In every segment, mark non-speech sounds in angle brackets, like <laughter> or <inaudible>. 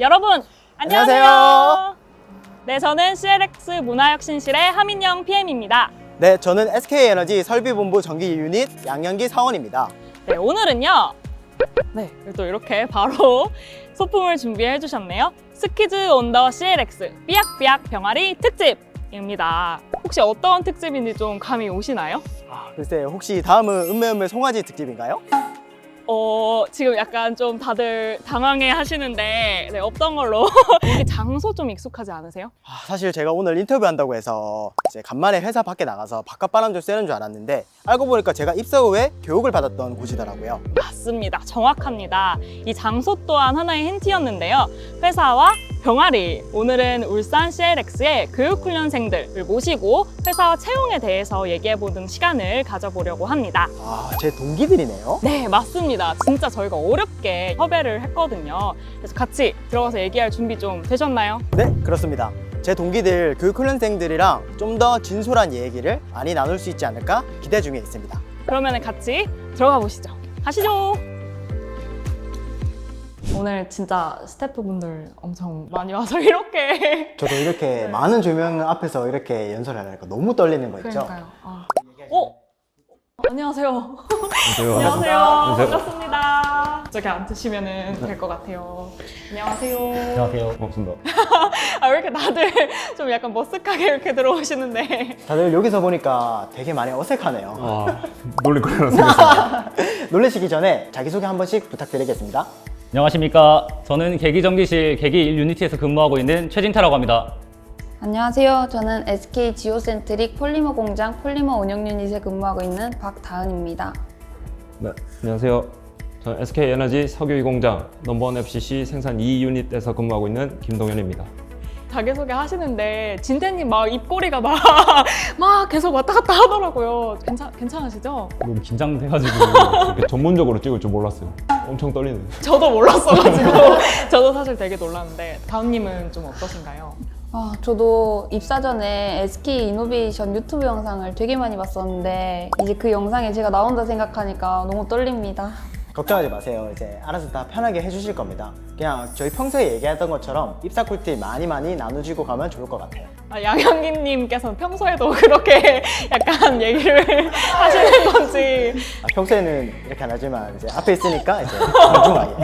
여러분 안녕하세요. 안녕하세요. 네, 저는 CLX 문화혁신실의 하민영 PM입니다. 네, 저는 SK에너지 설비본부 전기 유닛 양현기 사원입니다. 네, 오늘은요. 네, 또 이렇게 바로 <laughs> 소품을 준비해 주셨네요. 스키즈 온 더 CLX 삐약삐약 병아리 특집입니다. 혹시 어떤 특집인지 좀 감이 오시나요? 아, 글쎄 혹시 다음은 은매은매 송아지 특집인가요? 어, 지금 약간 좀 다들 당황해 하시는데 네, 없던 걸로 <laughs> 장소 좀 익숙하지 않으세요? 아, 사실 제가 오늘 인터뷰한다고 해서 이제 간만에 회사 밖에 나가서 바깥 바람 좀 쐬는 줄 알았는데 알고 보니까 제가 입사 후에 교육을 받았던 곳이더라고요. 맞습니다. 정확합니다. 이 장소 또한 하나의 힌트였는데요. 회사와 병아리. 오늘은 울산 CLX의 교육훈련생들을 모시고 회사와 채용에 대해서 얘기해보는 시간을 가져보려고 합니다. 아, 제 동기들이네요. 네, 맞습니다. 진짜 저희가 어렵게 섭외를 했거든요. 그래서 같이 들어가서 얘기할 준비 좀 되셨나요? 네, 그렇습니다. 제 동기들 교육 훈련생들이랑 좀 더 진솔한 얘기를 많이 나눌 수 있지 않을까 기대 중에 있습니다. 그러면 같이 들어가 보시죠. 가시죠. 오늘 진짜 스태프분들 엄청 많이 와서 <laughs> 이렇게 저도 이렇게 많은 조명 앞에서 이렇게 연설을 하니까 너무 떨리는 거 있죠? 그러니까요. 아. 어? 안녕하세요. 안녕하세요. 안녕하세요. 반갑습니다. 저기 앉으시면 될 것 같아요. 안녕하세요. 안녕하세요. 고맙습니다. <laughs> 아, 왜 이렇게 다들 좀 약간 머쓱하게 이렇게 들어오시는데. 다들 여기서 보니까 되게 많이 어색하네요. 아, 놀릴 거라고 생각했습니다. <laughs> 놀라시기 전에 자기소개 한 번씩 부탁드리겠습니다. 안녕하십니까. 저는 계기전기실 계기 1 유니티에서 근무하고 있는 최진태라고 합니다. 안녕하세요. 저는 SK 지오센트릭 폴리머 공장 폴리머 운영 유닛에 근무하고 있는 박다은입니다. 네, 안녕하세요. 저는 SK 에너지 석유 공장 넘버원 FCC 생산 2 유닛에서 근무하고 있는 김동현입니다. 자기소개 하시는데 진태님 막 입꼬리가 막, <laughs> 막 계속 왔다 갔다 하더라고요. 괜찮, 괜찮으시죠? 너무 긴장돼가지고. <laughs> 이렇게 전문적으로 찍을 줄 몰랐어요. 엄청 떨리네요. 저도 몰랐어가지고. <laughs> 저도 사실 되게 놀랐는데. 다은님은 좀 어떠신가요? 아, 저도 입사 전에 SK 이노베이션 유튜브 영상을 되게 많이 봤었는데 이제 그 영상에 제가 나온다 생각하니까 너무 떨립니다. 걱정하지 마세요. 이제 알아서 다 편하게 해주실 겁니다. 그냥 저희 평소에 얘기했던 것처럼 입사 꿀팁 많이 많이 나누시고 가면 좋을 것 같아요. 아, 양현기님께서는 평소에도 <laughs> 그렇게 약간 얘기를 <laughs> 하시는 건지 아, 평소에는 이렇게 안 하지만 이제 앞에 있으니까 이제 <laughs> 정중하게.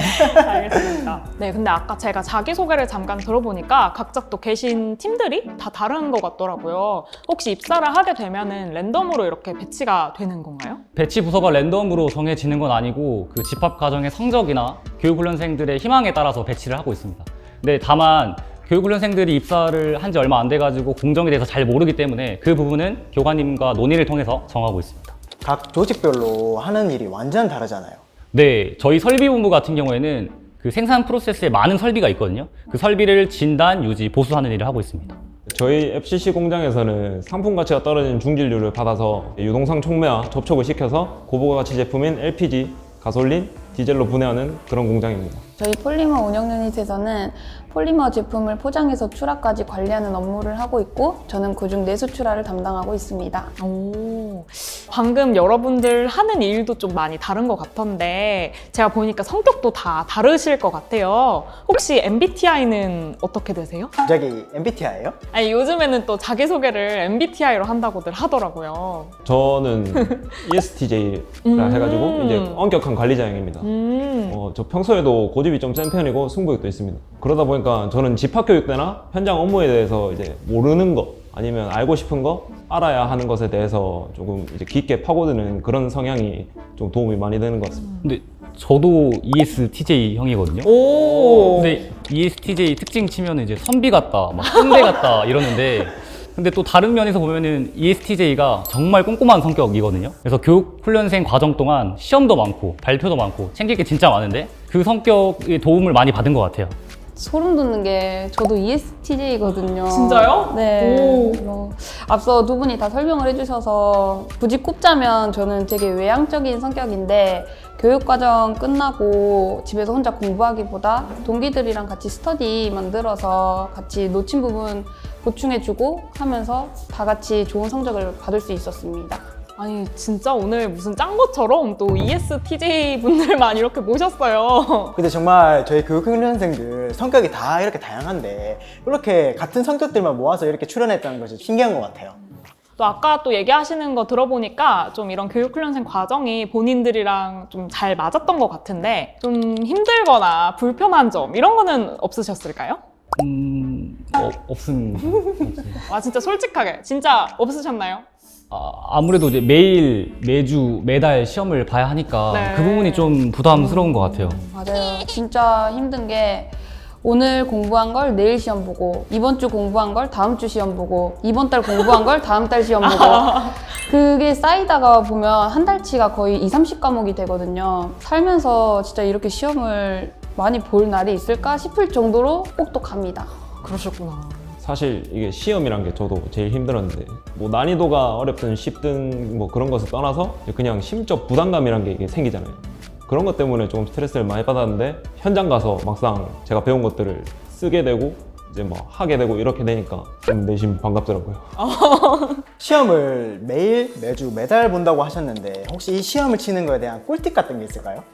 알겠습니다. 네, 근데 아까 제가 자기소개를 잠깐 들어보니까 각자 또 계신 팀들이 다 다른 것 같더라고요. 혹시 입사를 하게 되면은 랜덤으로 이렇게 배치가 되는 건가요? 배치 부서가 랜덤으로 정해지는 건 아니고 그 집합 과정의 성적이나 교육훈련생들의 희망에 따라서 배치를 하고 있습니다. 근데 다만 교육훈련생들이 입사를 한 지 얼마 안 돼가지고 공정에 대해서 잘 모르기 때문에 그 부분은 교관님과 논의를 통해서 정하고 있습니다. 각 조직별로 하는 일이 완전 다르잖아요. 네, 저희 설비본부 같은 경우에는 그 생산 프로세스에 많은 설비가 있거든요. 그 설비를 진단, 유지, 보수하는 일을 하고 있습니다. 저희 FCC 공장에서는 상품 가치가 떨어진 중진류를 받아서 유동성 촉매와 접촉을 시켜서 고부가 가치 제품인 LPG, 가솔린, 디젤로 분해하는 그런 공장입니다. 저희 폴리머 운영 유닛에서는 폴리머 제품을 포장해서 출하까지 관리하는 업무를 하고 있고 저는 그중 내수 출하를 담당하고 있습니다. 오, 방금 여러분들 하는 일도 좀 많이 다른 것 같던데 제가 보니까 성격도 다 다르실 것 같아요. 혹시 MBTI는 어떻게 되세요? 저기 MBTI예요? 아니 요즘에는 또 자기소개를 MBTI로 한다고들 하더라고요. 저는 <laughs> ESTJ라 음. 해가지고 이제 엄격한 관리자형입니다. 음, 어, 저 평소에도 고집이 좀 센 편이고 승부욕도 있습니다. 그러다 보니까 저는 집합 교육 때나 현장 업무에 대해서 이제 모르는 거 아니면 알고 싶은 거 알아야 하는 것에 대해서 조금 이제 깊게 파고드는 그런 성향이 좀 도움이 많이 되는 것 같습니다. 근데 저도 ESTJ 형이거든요. 오, 근데 ESTJ 특징 치면은 이제 선비 같다, 막 선배 같다 이러는데 근데 또 다른 면에서 보면은 ESTJ가 정말 꼼꼼한 성격이거든요. 그래서 교육 훈련생 과정 동안 시험도 많고 발표도 많고 챙길 게 진짜 많은데 그 성격의 도움을 많이 받은 것 같아요. 소름 돋는 게 저도 ESTJ거든요. 진짜요? 네. 오. 뭐, 앞서 두 분이 다 설명을 해주셔서 굳이 꼽자면 저는 되게 외향적인 성격인데 교육과정 끝나고 집에서 혼자 공부하기보다 동기들이랑 같이 스터디 만들어서 같이 놓친 부분 보충해주고 하면서 다 같이 좋은 성적을 받을 수 있었습니다. 아니 진짜 오늘 무슨 짠 것처럼 또 ESTJ 분들만 이렇게 모셨어요. <laughs> 근데 정말 저희 교육훈련생들 성격이 다 이렇게 다양한데 이렇게 같은 성격들만 모아서 이렇게 출연했다는 것이 신기한 것 같아요. 또 아까 또 얘기하시는 거 들어보니까 좀 이런 교육훈련생 과정이 본인들이랑 좀 잘 맞았던 것 같은데 좀 힘들거나 불편한 점 이런 거는 없으셨을까요? 음, 어, 없음. 아 진짜 솔직하게 진짜 없으셨나요? 아, 아무래도 이제 매일, 매주, 매달 시험을 봐야 하니까 네. 그 부분이 좀 부담스러운 것 같아요. 맞아요. 진짜 힘든 게 오늘 공부한 걸 내일 시험 보고 이번 주 공부한 걸 다음 주 시험 보고 이번 달 공부한 걸 다음 달 시험 보고 <laughs> 그게 쌓이다가 보면 한 달치가 거의 2, 30과목이 되거든요. 살면서 진짜 이렇게 시험을 많이 볼 날이 있을까 싶을 정도로 똑똑합니다. 그러셨구나. 사실 이게 시험이란 게 저도 제일 힘들었는데 뭐 난이도가 어렵든 쉽든 뭐 그런 것을 떠나서 그냥 심적 부담감이란 게 이게 생기잖아요. 그런 것 때문에 조금 스트레스를 많이 받았는데 현장 가서 막상 제가 배운 것들을 쓰게 되고 이제 뭐 하게 되고 이렇게 되니까 좀 내심 반갑더라고요. <laughs> 시험을 매일, 매주, 매달 본다고 하셨는데 혹시 이 시험을 치는 거에 대한 꿀팁 같은 게 있을까요?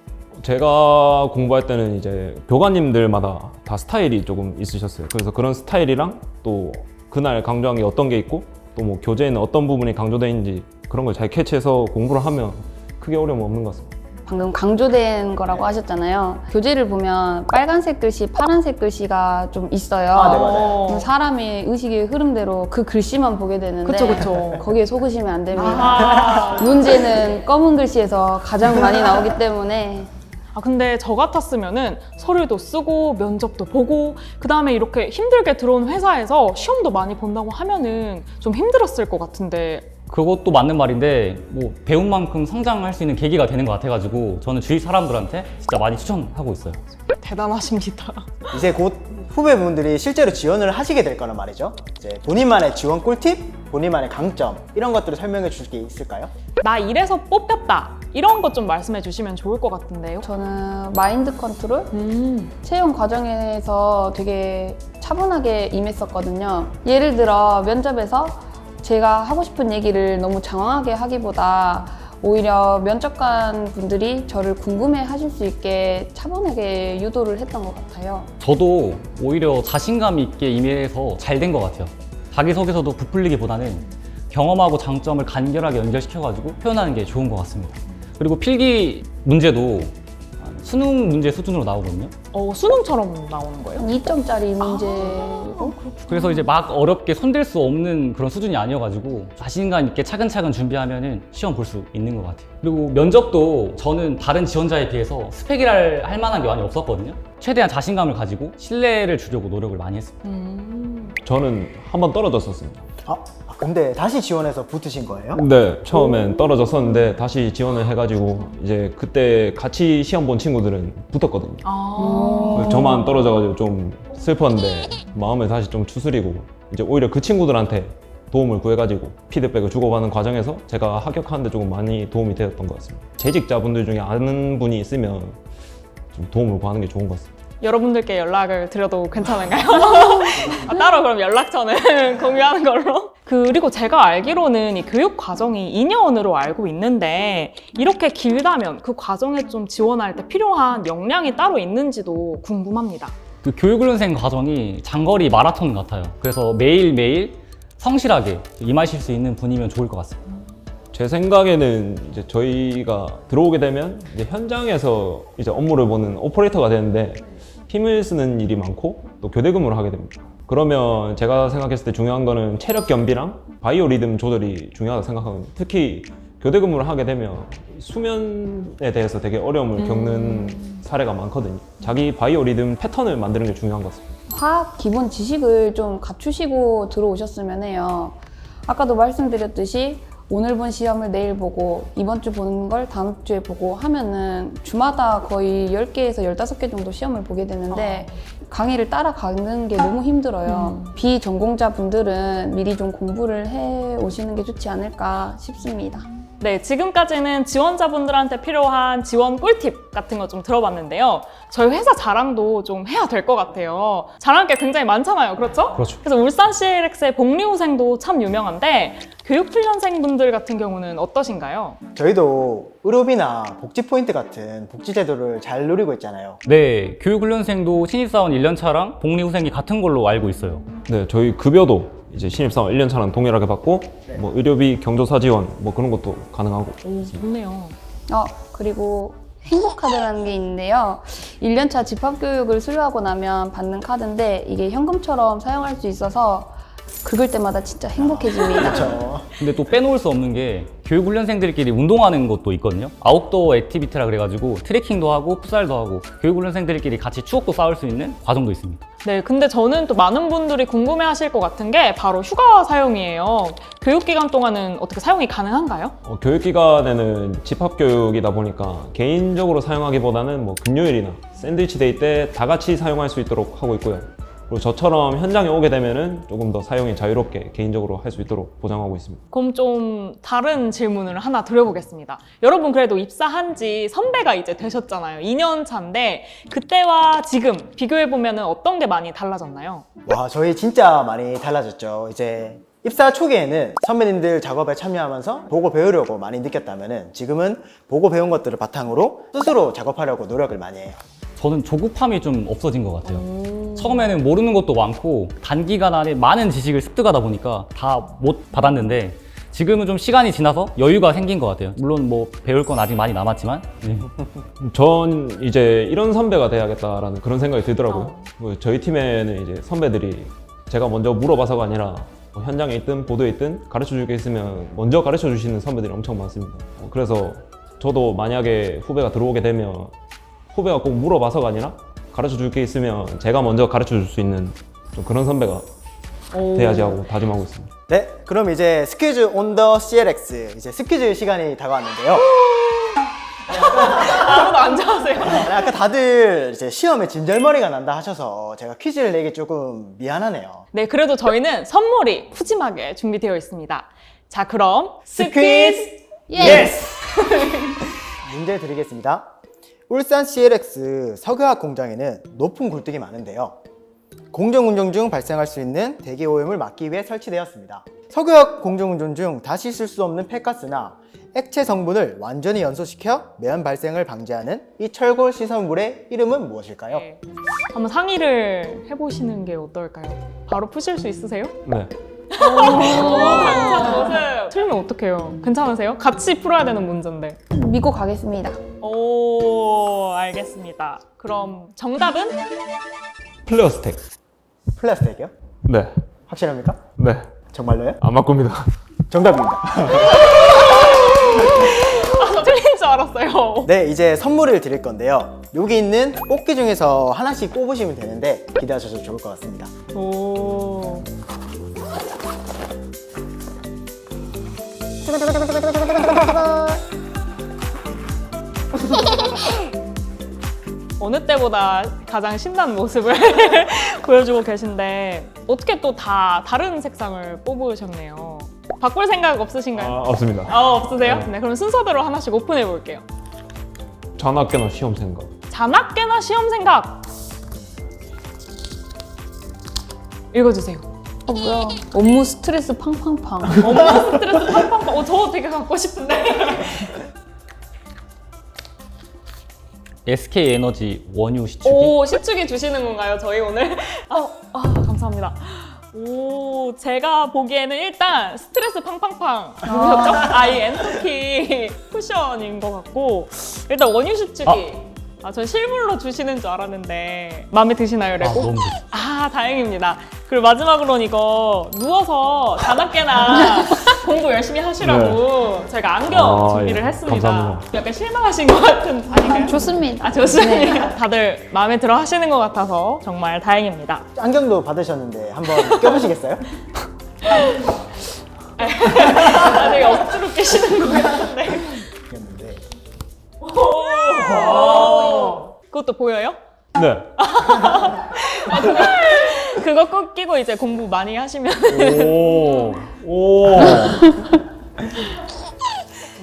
제가 공부할 때는 이제 교관님들마다 다 스타일이 조금 있으셨어요. 그래서 그런 스타일이랑 또 그날 강조한 게 어떤 게 있고 또 뭐 교재에는 어떤 부분이 강조되어 있는지 그런 걸 잘 캐치해서 공부를 하면 크게 어려움 없는 것 같습니다. 방금 강조된 거라고 하셨잖아요. 교재를 보면 빨간색 글씨, 파란색 글씨가 좀 있어요. 아, 네, 맞아요. 사람의 의식의 흐름대로 그 글씨만 보게 되는데 그쵸, 그쵸. 거기에 속으시면 안 됩니다. 아, 문제는 검은 글씨에서 가장 많이 나오기 때문에 아 근데 저 같았으면은 서류도 쓰고 면접도 보고 그 다음에 이렇게 힘들게 들어온 회사에서 시험도 많이 본다고 하면은 좀 힘들었을 것 같은데 그것도 맞는 말인데 뭐 배운 만큼 성장할 수 있는 계기가 되는 것 같아가지고 저는 주위 사람들한테 진짜 많이 추천하고 있어요. 대단하십니다. 이제 곧 후배분들이 실제로 지원을 하시게 될 거란 말이죠. 이제 본인만의 지원 꿀팁, 본인만의 강점 이런 것들을 설명해 주실 게 있을까요? 나 이래서 뽑혔다 이런 것 좀 말씀해 주시면 좋을 것 같은데요. 저는 마인드 컨트롤 음. 채용 과정에서 되게 차분하게 임했었거든요. 예를 들어 면접에서 제가 하고 싶은 얘기를 너무 장황하게 하기보다 오히려 면접관 분들이 저를 궁금해 하실 수 있게 차분하게 유도를 했던 것 같아요. 저도 오히려 자신감 있게 임해서 잘 된 것 같아요. 자기소개서도 부풀리기보다는 경험하고 장점을 간결하게 연결시켜가지고 표현하는 게 좋은 것 같습니다. 그리고 필기 문제도 한 수능 문제 수준으로 나오거든요. 어, 수능처럼 나오는 거예요? 2점짜리 문제고 그래서 이제 막 어렵게 손댈 수 없는 그런 수준이 아니어가지고 자신감 있게 차근차근 준비하면은 시험 볼 수 있는 것 같아요. 그리고 면접도 저는 다른 지원자에 비해서 스펙이랄 할 만한 게 많이 없었거든요. 최대한 자신감을 가지고 신뢰를 주려고 노력을 많이 했습니다. 음. 저는 한 번 떨어졌었습니다. 아, 아, 근데 다시 지원해서 붙으신 거예요? 네, 처음엔 떨어졌었는데 다시 지원을 해가지고 이제 그때 같이 시험 본 친구들은 붙었거든요. 아. 저만 떨어져가지고 좀 슬펐는데 마음을 다시 좀 추스리고 이제 오히려 그 친구들한테 도움을 구해가지고 피드백을 주고받는 과정에서 제가 합격하는데 조금 많이 도움이 되었던 것 같습니다. 재직자분들 중에 아는 분이 있으면 좀 도움을 구하는 게 좋은 것 같습니다. 여러분들께 연락을 드려도 괜찮은가요? <laughs> 아, 따로 그럼 연락처는 <laughs> 공유하는 걸로. 그리고 제가 알기로는 이 교육 과정이 2년으로 알고 있는데 이렇게 길다면 그 과정에 좀 지원할 때 필요한 역량이 따로 있는지도 궁금합니다. 그 교육훈련생 과정이 장거리 마라톤 같아요. 그래서 매일매일 성실하게 임하실 수 있는 분이면 좋을 것 같습니다. 제 생각에는 이제 저희가 들어오게 되면 이제 현장에서 이제 업무를 보는 오퍼레이터가 되는데 힘을 쓰는 일이 많고 또 교대 근무를 하게 됩니다. 그러면 제가 생각했을 때 중요한 거는 체력 겸비랑 바이오 리듬 조절이 중요하다고 생각하거든요. 특히 교대 근무를 하게 되면 수면에 대해서 되게 어려움을 겪는 사례가 많거든요. 자기 바이오 리듬 패턴을 만드는 게 중요한 것 같습니다. 화학 기본 지식을 좀 갖추시고 들어오셨으면 해요. 아까도 말씀드렸듯이 오늘 본 시험을 내일 보고 이번 주 보는 걸 다음 주에 보고 하면은 주마다 거의 10개에서 15개 정도 시험을 보게 되는데 강의를 따라가는 게 너무 힘들어요. 비전공자 분들은 미리 좀 공부를 해 오시는 게 좋지 않을까 싶습니다. 네, 지금까지는 지원자분들한테 필요한 지원 꿀팁 같은 거 좀 들어봤는데요. 저희 회사 자랑도 좀 해야 될 것 같아요. 자랑할 게 굉장히 많잖아요. 그렇죠? 그렇죠. 그래서 울산 CLX의 복리후생도 참 유명한데 교육훈련생분들 같은 경우는 어떠신가요? 저희도 의료비나 복지 포인트 같은 복지 제도를 잘 누리고 있잖아요. 네, 교육훈련생도 신입사원 1년차랑 복리후생이 같은 걸로 알고 있어요. 네, 저희 급여도 이제 신입사원 1년 차랑 동일하게 받고 뭐 의료비, 경조사 지원 뭐 그런 것도 가능하고 오, 좋네요. 어, 그리고 행복카드라는 게 있는데요. 1년차 집합교육을 수료하고 나면 받는 카드인데 이게 현금처럼 사용할 수 있어서 긁을 때마다 진짜 행복해집니다. 그렇죠. 근데 또 빼놓을 수 없는 게 교육훈련생들끼리 운동하는 것도 있거든요. 아웃도어 액티비티라 그래가지고 트레킹도 하고 풋살도 하고 교육훈련생들끼리 같이 추억도 쌓을 수 있는 과정도 있습니다. 네, 근데 저는 또 많은 분들이 궁금해 하실 것 같은 게 바로 휴가 사용이에요. 교육기간 동안은 어떻게 사용이 가능한가요? 어, 교육기관에는 집합교육이다 보니까 개인적으로 사용하기보다는 뭐 금요일이나 샌드위치 데이 때 다 같이 사용할 수 있도록 하고 있고요. 그리고 저처럼 현장에 오게 되면은 조금 더 사용이 자유롭게 개인적으로 할 수 있도록 보장하고 있습니다. 그럼 좀 다른 질문을 하나 드려보겠습니다. 여러분 그래도 입사한 지 선배가 이제 되셨잖아요. 2년 차인데 그때와 지금 비교해보면 어떤 게 많이 달라졌나요? 와, 저희 진짜 많이 달라졌죠. 이제 입사 초기에는 선배님들 작업에 참여하면서 보고 배우려고 많이 느꼈다면은 지금은 보고 배운 것들을 바탕으로 스스로 작업하려고 노력을 많이 해요. 저는 조급함이 좀 없어진 것 같아요. 처음에는 모르는 것도 많고 단기간 안에 많은 지식을 습득하다 보니까 다 못 받았는데 지금은 좀 시간이 지나서 여유가 생긴 것 같아요. 물론 뭐 배울 건 아직 많이 남았지만 네. <laughs> 전 이제 이런 선배가 돼야겠다라는 그런 생각이 들더라고요. 뭐 저희 팀에는 이제 선배들이 제가 먼저 물어봐서가 아니라 뭐 현장에 있든 보도에 있든 가르쳐 줄 게 있으면 먼저 가르쳐 주시는 선배들이 엄청 많습니다. 어, 그래서 저도 만약에 후배가 들어오게 되면 후배가 꼭 물어봐서가 아니라 가르쳐 줄 게 있으면 제가 먼저 가르쳐 줄 수 있는 좀 그런 선배가 돼야지 하고 다짐하고 있습니다. 네, 그럼 이제 스퀴즈 온 더 CLX 이제 스퀴즈 시간이 다가왔는데요. 아무도 안 좋아하세요. 아니, 아까 다들 이제 시험에 진절머리가 난다 하셔서 제가 퀴즈를 내기 조금 미안하네요. 네, 그래도 저희는 선물이 푸짐하게 준비되어 있습니다. 자, 그럼 스퀴즈 예스! <laughs> 문제 드리겠습니다. 울산 CLX 석유화학 공장에는 높은 굴뚝이 많은데요. 공정 운전 중 발생할 수 있는 대기 오염을 막기 위해 설치되었습니다. 석유화학 공정 운전 중 다시 쓸 수 없는 폐가스나 액체 성분을 완전히 연소시켜 매연 발생을 방지하는 이 철골 시설물의 이름은 무엇일까요? 네, 한번 상의를 해보시는 게 어떨까요? 바로 푸실 수 있으세요? 네. 반찬 모습. 틀리면 어떡해요? 괜찮으세요? 같이 풀어야 되는 문제인데. 믿고 가겠습니다. 오, 알겠습니다. 그럼 정답은? 플레어스텍. 플라스틱이요? 네. 확실합니까? 네. 정말로요? 안 바꿉니다. 정답입니다. <laughs> 알았어요. 네, 이제 선물을 드릴 건데요. 여기 있는 뽑기 중에서 하나씩 뽑으시면 되는데 기대하셔도 좋을 것 같습니다. 오. <laughs> 어느 때보다 가장 신난 모습을 <laughs> 보여주고 계신데 어떻게 또 다 다른 색상을 뽑으셨네요. 바꿀 생각 없으신가요? 아, 없습니다. 아, 없으세요? 네. 네, 그럼 순서대로 하나씩 오픈해 볼게요. 전학교나 시험 생각. 자나깨나 시험 생각. 읽어주세요. 어, 뭐야. 업무 스트레스 팡팡팡. <laughs> 엄마 스트레스 팡팡팡. 어, 저 되게 갖고 싶은데. <laughs> SK 에너지 원유 시추기. 오, 시축이 주시는 건가요, 저희 오늘? 아, <laughs> 아, 감사합니다. 오, 제가 보기에는 일단 스트레스 팡팡팡 누구셨죠? 아, 이 엔터키 쿠션인 것 같고 일단 원유 시축이 아, 전 실물로 주시는 줄 알았는데 마음에 드시나요, 아, 레고? 너무 좋죠. 아, 다행입니다. 그리고 마지막으로는 이거 누워서 자나깨나 <laughs> 공부 열심히 하시라고 저희가 안경 아, 준비를 예. 했습니다. 감사합니다. 약간 실망하신 것 같은 아닌가요? 좋습니다. 아, 좋습니다. <laughs> 다들 마음에 들어 하시는 것 같아서 정말 다행입니다. 안경도 받으셨는데 한번 껴보시겠어요? 아, 되게 억지로 깨시는 것 같은데. 꼈는데 그것도 보여요? 네. 그거 꼭 끼고 이제 공부 많이 하시면 오. 오. <laughs>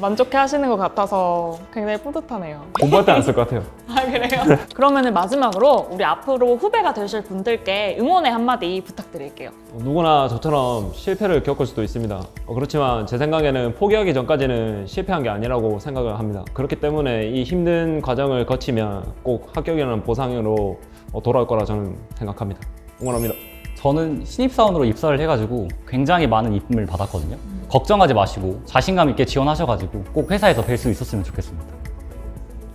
만족해 하시는 것 같아서 굉장히 뿌듯하네요. 공부할 때 안 쓸 것 같아요. 아 그래요? 그러면 마지막으로 우리 앞으로 후배가 되실 분들께 응원의 한마디 부탁드릴게요. 누구나 저처럼 실패를 겪을 수도 있습니다. 어, 그렇지만 제 생각에는 포기하기 전까지는 실패한 게 아니라고 생각을 합니다. 그렇기 때문에 이 힘든 과정을 거치면 꼭 합격이라는 보상으로 어, 돌아올 거라 저는 생각합니다. 응원합니다. 저는 신입사원으로 입사를 해가지고 굉장히 많은 이쁨을 받았거든요. 걱정하지 마시고 자신감 있게 지원하셔가지고 꼭 회사에서 뵐 수 있었으면 좋겠습니다.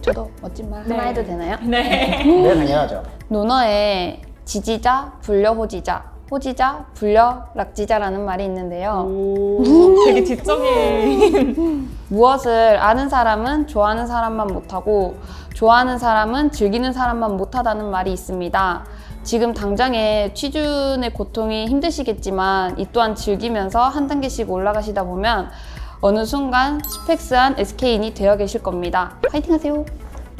저도 멋진 말 네. 하나 해도 되나요? 네. 네, 당연하죠. 논어에 지지자, 불려 호지자, 호지자, 불려 락지자라는 말이 있는데요. 오, 되게 지적인. <laughs> 무엇을 아는 사람은 좋아하는 사람만 못하고 좋아하는 사람은 즐기는 사람만 못하다는 말이 있습니다. 지금 당장의 취준의 고통이 힘드시겠지만 이 또한 즐기면서 한 단계씩 올라가시다 보면 어느 순간 스펙스한 SK인이 되어 계실 겁니다. 파이팅 하세요!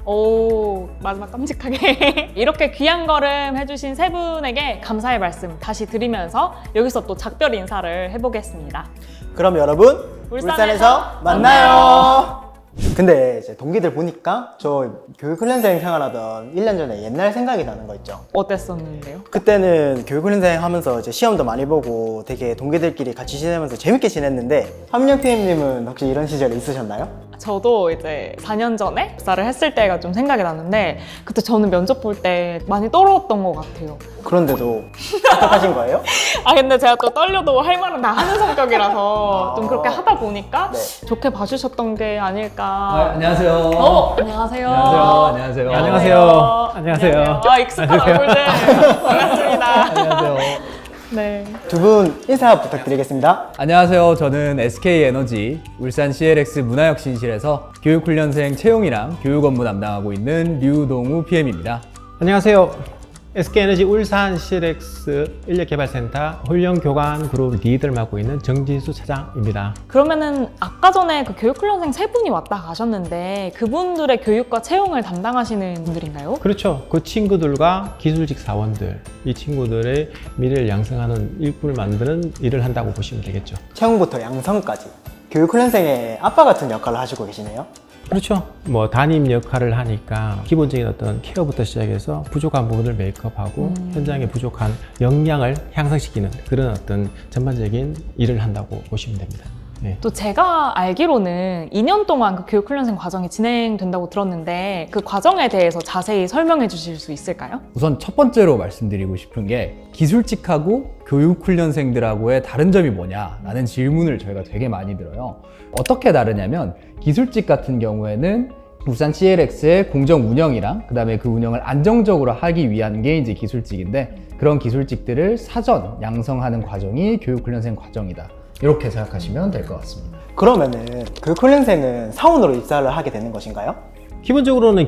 오, 마지막 깜찍하게. <laughs> 이렇게 귀한 걸음 해주신 세 분에게 감사의 말씀 다시 드리면서 여기서 또 작별 인사를 해보겠습니다. 그럼 여러분 울산에서 울산에서 만나요. 근데 이제 동기들 보니까 저 교육 훈련생 생활하던 1년 전에 옛날 생각이 나는 거 있죠. 어땠었는데요? 그때는 교육 훈련생 하면서 이제 시험도 많이 보고 되게 동기들끼리 같이 지내면서 재밌게 지냈는데 함영 PM님은 혹시 이런 시절이 있으셨나요? 저도 이제 4년 전에 입사를 했을 때가 좀 생각이 나는데 그때 저는 면접 볼 때 많이 떨어졌던 것 같아요. 그런데도 합격하신 거예요? <laughs> 아 근데 제가 또 떨려도 할 말은 다 하는 성격이라서 좀 그렇게 하다 보니까 네. 좋게 봐주셨던 게 아닐까. 아, 안녕하세요. 어, 안녕하세요. 안녕하세요. 안녕하세요. 안녕하세요. 안녕하세요. 아 익숙한 얼굴들 반갑습니다. 안녕하세요. 네. 두 분 인사 부탁드리겠습니다. 안녕하세요. 저는 SK 에너지 울산 CLX 문화혁신실에서 교육훈련생 채용이랑 교육 업무 담당하고 있는 류동우 PM입니다. 안녕하세요. SK에너지 울산 CLX 인력개발센터 훈련교관 그룹 리드를 맡고 있는 정진수 차장입니다. 그러면은 아까 전에 그 교육훈련생 세 분이 왔다 가셨는데 그분들의 교육과 채용을 담당하시는 분들인가요? 그렇죠. 그 친구들과 기술직 사원들, 이 친구들의 미래를 양성하는 일꾼을 만드는 일을 한다고 보시면 되겠죠. 채용부터 양성까지 교육훈련생의 아빠 같은 역할을 하시고 계시네요. 그렇죠. 뭐 담임 역할을 하니까 기본적인 어떤 케어부터 시작해서 부족한 부분을 메이크업하고 현장에 부족한 역량을 향상시키는 그런 어떤 전반적인 일을 한다고 보시면 됩니다. 네. 또 제가 알기로는 2년 동안 그 교육 훈련생 과정이 진행된다고 들었는데 그 과정에 대해서 자세히 설명해 주실 수 있을까요? 우선 첫 번째로 말씀드리고 싶은 게 기술직하고 교육 훈련생들하고의 다른 점이 뭐냐라는 질문을 저희가 되게 많이 들어요. 어떻게 다르냐면 기술직 같은 경우에는 울산 CLX의 공정 운영이랑 그다음에 그 운영을 안정적으로 하기 위한 게 이제 기술직인데 그런 기술직들을 사전 양성하는 과정이 교육 훈련생 과정이다. 이렇게 생각하시면 될 것 같습니다. 그러면은 교육 훈련생은 사원으로 입사를 하게 되는 것인가요? 기본적으로는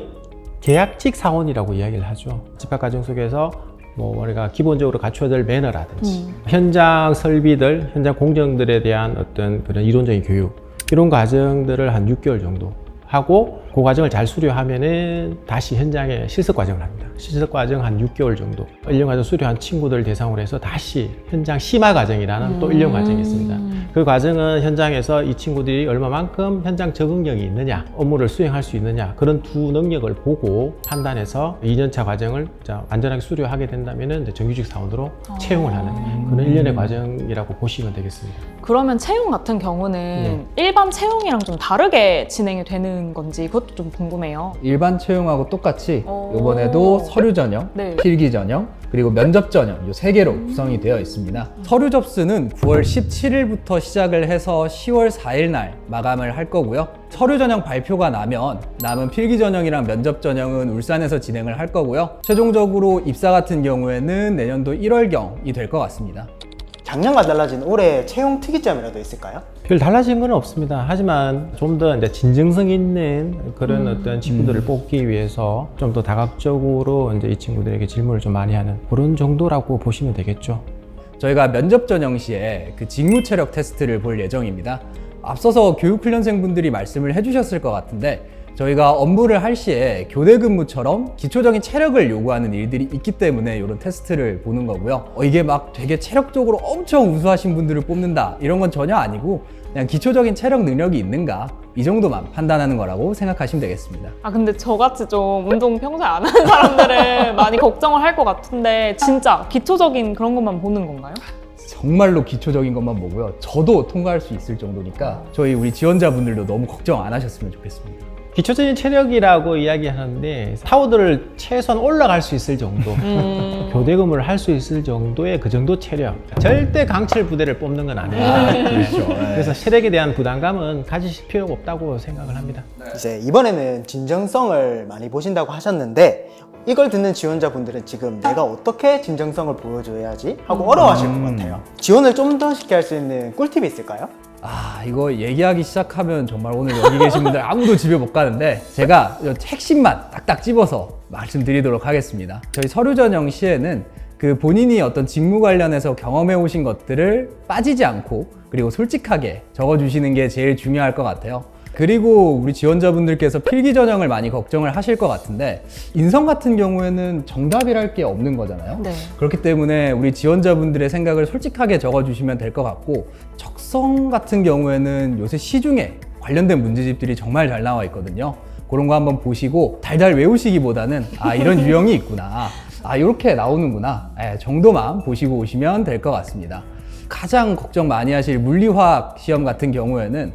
계약직 사원이라고 이야기를 하죠. 집합 과정 속에서 뭐 우리가 기본적으로 갖춰야 될 매너라든지 현장 설비들, 현장 공정들에 대한 어떤 그런 이론적인 교육 이런 과정들을 한 6개월 정도 하고 그 과정을 잘 수료하면은 다시 현장에 실습 과정을 합니다. 실습 과정 한 6개월 정도. 1년 과정 수료한 친구들 대상으로 해서 다시 현장 심화 과정이라는 또 1년 과정이 있습니다. 그 과정은 현장에서 이 친구들이 얼마만큼 현장 적응력이 있느냐, 업무를 수행할 수 있느냐, 그런 두 능력을 보고 판단해서 2년차 과정을 자, 안전하게 수료하게 된다면 이제 정규직 사원으로 채용을 하는 그런 일련의 과정이라고 보시면 되겠습니다. 그러면 채용 같은 경우는 일반 채용이랑 좀 다르게 진행이 되는 건지 그 것도 좀 궁금해요. 일반 채용하고 똑같이 오. 이번에도 서류 전형, 네. 필기 전형, 그리고 면접 전형 이 세 개로 구성이 되어 있습니다. 서류 접수는 9월 17일부터 시작을 해서 10월 4일 날 마감을 할 거고요. 서류 전형 발표가 나면 남은 필기 전형이랑 면접 전형은 울산에서 진행을 할 거고요. 최종적으로 입사 같은 경우에는 내년도 1월경이 될 것 같습니다. 작년과 달라진 올해 채용 특이점이라도 있을까요? 별 달라진 건 없습니다. 하지만 좀 더 이제 진정성 있는 그런 어떤 친구들을 뽑기 위해서 좀 더 다각적으로 이제 이 친구들에게 질문을 좀 많이 하는 그런 정도라고 보시면 되겠죠. 저희가 면접 전형 시에 그 직무 체력 테스트를 볼 예정입니다. 앞서서 교육훈련생분들이 말씀을 해주셨을 것 같은데 저희가 업무를 할 시에 교대 근무처럼 기초적인 체력을 요구하는 일들이 있기 때문에 이런 테스트를 보는 거고요. 어, 이게 막 되게 체력적으로 엄청 우수하신 분들을 뽑는다 이런 건 전혀 아니고 그냥 기초적인 체력 능력이 있는가 이 정도만 판단하는 거라고 생각하시면 되겠습니다. 아 근데 저같이 좀 운동 평소에 안 하는 사람들은 <laughs> 많이 걱정을 할 것 같은데 진짜 기초적인 그런 것만 보는 건가요? 정말로 기초적인 것만 보고요. 저도 통과할 수 있을 정도니까 저희 우리 지원자분들도 너무 걱정 안 하셨으면 좋겠습니다. 기초적인 체력이라고 이야기하는데 타워들을 최소한 올라갈 수 있을 정도 음. 교대금을 할 수 있을 정도의 그 정도 체력 절대 강철 부대를 뽑는 건 아니에요 그렇죠. 그래서 체력에 대한 부담감은 가지실 필요가 없다고 생각을 합니다 이제 이번에는 진정성을 많이 보신다고 하셨는데 이걸 듣는 지원자분들은 지금 내가 어떻게 진정성을 보여줘야지 하고 어려워하실 것 같아요. 지원을 좀 더 쉽게 할 수 있는 꿀팁이 있을까요? 아 이거 얘기하기 시작하면 정말 오늘 여기 계신 분들 아무도 집에 못 가는데 제가 이 핵심만 딱딱 집어서 말씀드리도록 하겠습니다. 저희 서류 전형 시에는 그 본인이 어떤 직무 관련해서 경험해 오신 것들을 빠지지 않고 그리고 솔직하게 적어주시는 게 제일 중요할 것 같아요. 그리고 우리 지원자분들께서 필기 전형을 많이 걱정을 하실 것 같은데 인성 같은 경우에는 정답이랄 게 없는 거잖아요. 네. 그렇기 때문에 우리 지원자분들의 생각을 솔직하게 적어주시면 될 것 같고 적성 같은 경우에는 요새 시중에 관련된 문제집들이 정말 잘 나와 있거든요. 그런 거 한번 보시고 달달 외우시기보다는 아 이런 <laughs> 유형이 있구나. 아 이렇게 나오는구나. 예, 정도만 보시고 오시면 될 것 같습니다. 가장 걱정 많이 하실 물리화학 시험 같은 경우에는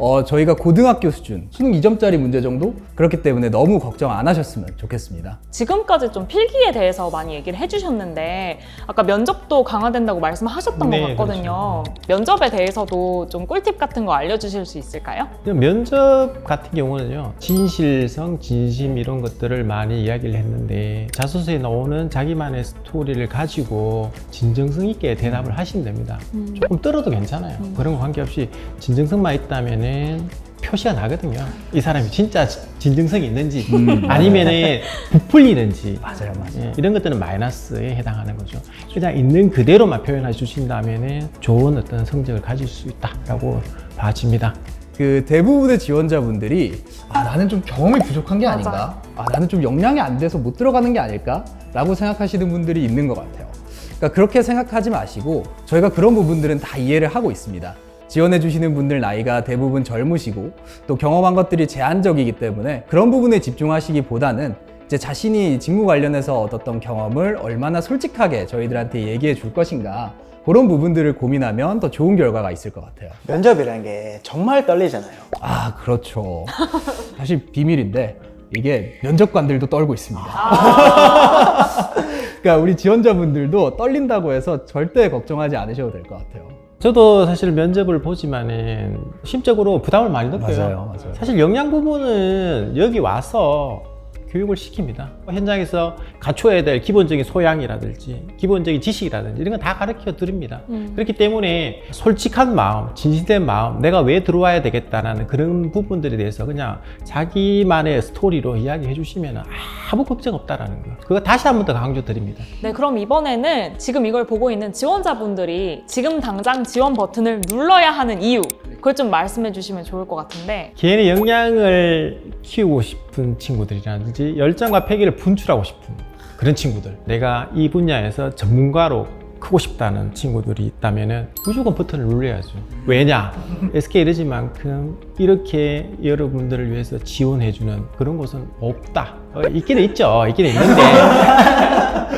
어, 저희가 고등학교 수준 수능 2점짜리 문제 정도 그렇기 때문에 너무 걱정 안 하셨으면 좋겠습니다. 지금까지 좀 필기에 대해서 많이 얘기를 해주셨는데 아까 면접도 강화된다고 말씀하셨던 네, 것 같거든요. 면접에 대해서도 좀 꿀팁 같은 거 알려주실 수 있을까요? 면접 같은 경우는요 진실성, 진심 이런 것들을 많이 이야기를 했는데 자소서에 나오는 자기만의 스토리를 가지고 진정성 있게 대답을 하시면 됩니다 조금 떨어도 괜찮아요 그런 거 관계없이 진정성만 있다면 은 표시가 나거든요 이 사람이 진짜 지- 진정성이 있는지 아니면은 부풀리는지 맞아요, 맞아요. 예, 이런 것들은 마이너스에 해당하는 거죠. 그냥 있는 그대로만 표현해 주신다면 좋은 어떤 성적을 가질 수 있다라고 봐집니다. 그 대부분의 지원자분들이 아 나는 좀 경험이 부족한 게 아닌가? 아 나는 좀 역량이 안 돼서 못 들어가는 게 아닐까? 라고 생각하시는 분들이 있는 것 같아요. 그러니까 그렇게 생각하지 마시고 저희가 그런 부분들은 다 이해를 하고 있습니다. 지원해 주시는 분들 나이가 대부분 젊으시고 또 경험한 것들이 제한적이기 때문에 그런 부분에 집중하시기보다는 이제 자신이 직무 관련해서 얻었던 경험을 얼마나 솔직하게 저희들한테 얘기해 줄 것인가 그런 부분들을 고민하면 더 좋은 결과가 있을 것 같아요. 면접이라는 게 정말 떨리잖아요. 아, 그렇죠. <laughs> 사실 비밀인데 이게 면접관들도 떨고 있습니다. <laughs> 그러니까 우리 지원자분들도 떨린다고 해서 절대 걱정하지 않으셔도 될 것 같아요. 저도 사실 면접을 보지만은 심적으로 부담을 많이 느껴요. 맞아요, 맞아요. 사실 역량 부분은 여기 와서 교육을 시킵니다. 현장에서 갖춰야 될 기본적인 소양이라든지 기본적인 지식이라든지 이런 건 다 가르쳐 드립니다. 그렇기 때문에 솔직한 마음, 진실된 마음, 내가 왜 들어와야 되겠다라는 그런 부분들에 대해서 그냥 자기만의 스토리로 이야기해 주시면 아무 걱정 없다라는 거. 그거 다시 한 번 더 강조 드립니다. 네, 그럼 이번에는 지금 이걸 보고 있는 지원자분들이 지금 당장 지원 버튼을 눌러야 하는 이유 그걸 좀 말씀해 주시면 좋을 것 같은데 개인의 역량을 키우고 싶은 친구들이라든지 열정과 패기를 분출하고 싶은 그런 친구들. 내가 이 분야에서 전문가로 크고 싶다는 친구들이 있다면 무조건 버튼을 눌러야죠. 왜냐? SK 이러지만큼 이렇게 여러분들을 위해서 지원해주는 그런 곳은 없다. 어, 있기는 있죠. 있기는 있는데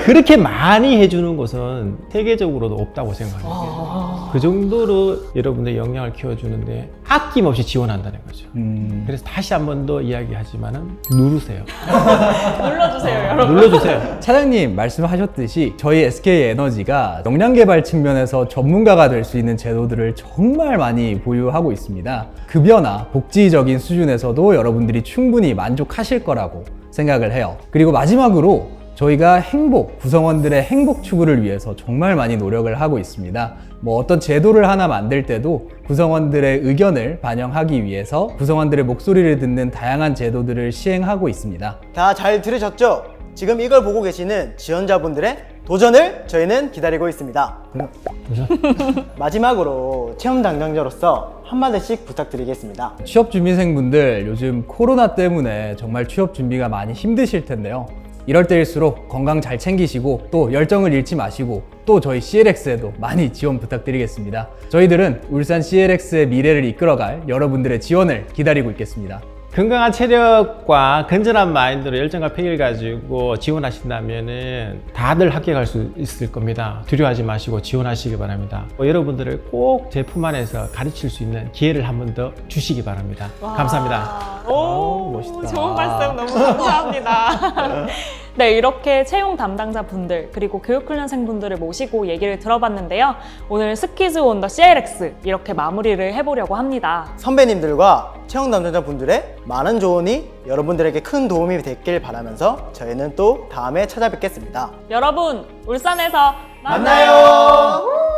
그렇게 많이 해주는 곳은 세계적으로도 없다고 생각합니다 그 정도로 여러분의 역량을 키워주는데 아낌없이 지원한다는 거죠 음, 그래서 다시 한 번 더 이야기하지만은 누르세요. <laughs> 눌러주세요, 여러분. 눌러주세요. 차장님 말씀하셨듯이 저희 SK 에너지가 역량 개발 측면에서 전문가가 될 수 있는 제도들을 정말 많이 보유하고 있습니다. 급여나 복지적인 수준에서도 여러분들이 충분히 만족하실 거라고 생각을 해요. 그리고 마지막으로 저희가 행복, 구성원들의 행복 추구를 위해서 정말 많이 노력을 하고 있습니다. 뭐 어떤 제도를 하나 만들 때도 구성원들의 의견을 반영하기 위해서 구성원들의 목소리를 듣는 다양한 제도들을 시행하고 있습니다. 다 잘 들으셨죠? 지금 이걸 보고 계시는 지원자분들의 도전을 저희는 기다리고 있습니다. <laughs> 마지막으로 체험 담당자로서 한마디씩 부탁드리겠습니다. 취업 준비생분들 요즘 코로나 때문에 정말 취업 준비가 많이 힘드실 텐데요. 이럴 때일수록 건강 잘 챙기시고 또 열정을 잃지 마시고 또 저희 CLX에도 많이 지원 부탁드리겠습니다. 저희들은 울산 CLX의 미래를 이끌어갈 여러분들의 지원을 기다리고 있겠습니다. 건강한 체력과 건전한 마인드로 열정과 패기를 가지고 지원하신다면은 다들 합격할 수 있을 겁니다. 두려워하지 마시고 지원하시기 바랍니다. 뭐 여러분들을 꼭 제 품 안에서 가르칠 수 있는 기회를 한 번 더 주시기 바랍니다. 감사합니다. 오, 아우, 멋있다. 좋은 말씀 너무 감사합니다. <laughs> 네, 이렇게 채용 담당자 분들 그리고 교육훈련생 분들을 모시고 얘기를 들어봤는데요. 오늘 스키즈 온 더 CLX 이렇게 마무리를 해보려고 합니다. 선배님들과 채용 담당자 분들의 많은 조언이 여러분들에게 큰 도움이 됐길 바라면서 저희는 또 다음에 찾아뵙겠습니다. 여러분, 울산에서 만나요!